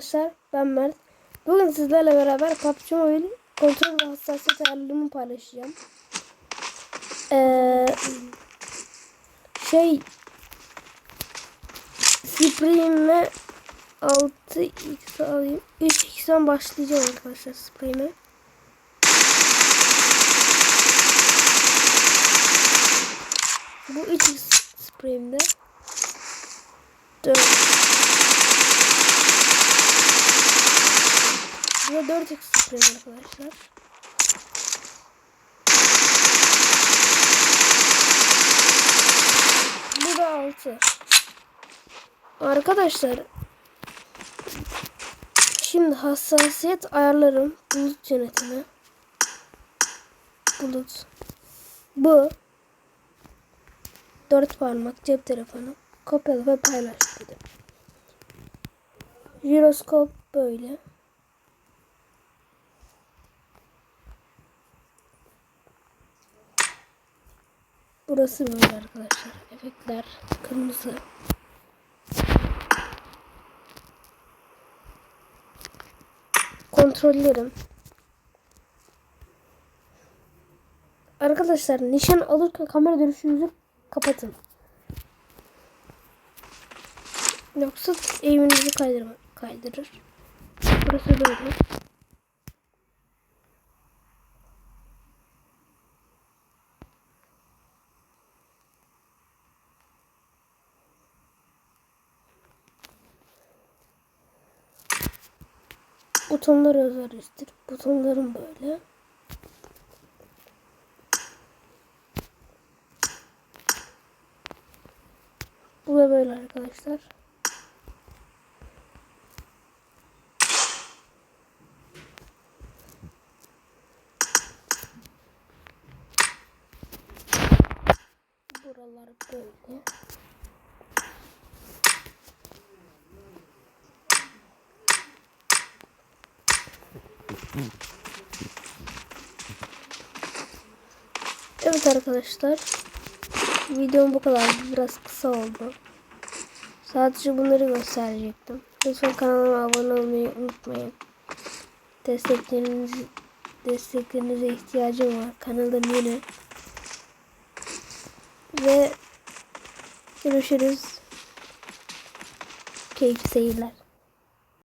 arkadaşlar ben Mert. Bugün sizlerle beraber PUBG Mobile kontrol ve hassasiyet ayarlarımı paylaşacağım. Ee, şey Spray'ime 6x alayım. 3x'den başlayacağım arkadaşlar spray'ime. Bu 3x spray'imde 4 Bu da 4x sprey arkadaşlar. Bu da 6. Arkadaşlar Şimdi hassasiyet ayarlarım bulut yönetimi. Bulut. Bu dört parmak cep telefonu. Kopyala ve paylaş dedi. Jiroskop böyle. Burası böyle arkadaşlar. Efektler kırmızı. Kontrollerim. Arkadaşlar nişan alırken kamera dönüşünüzü kapatın. Yoksa eğiminizi kaydırma, kaydırır. Burası böyle. Butonlar özelleştir. Butonlarım böyle. Bu da böyle arkadaşlar. Buralar böyle. Evet arkadaşlar. Videom bu kadar. Biraz kısa oldu. Sadece bunları gösterecektim. Lütfen kanalıma abone olmayı unutmayın. Destekleriniz, desteklerinize ihtiyacım var. Kanalım yeni. Ve görüşürüz. Keyifli seyirler.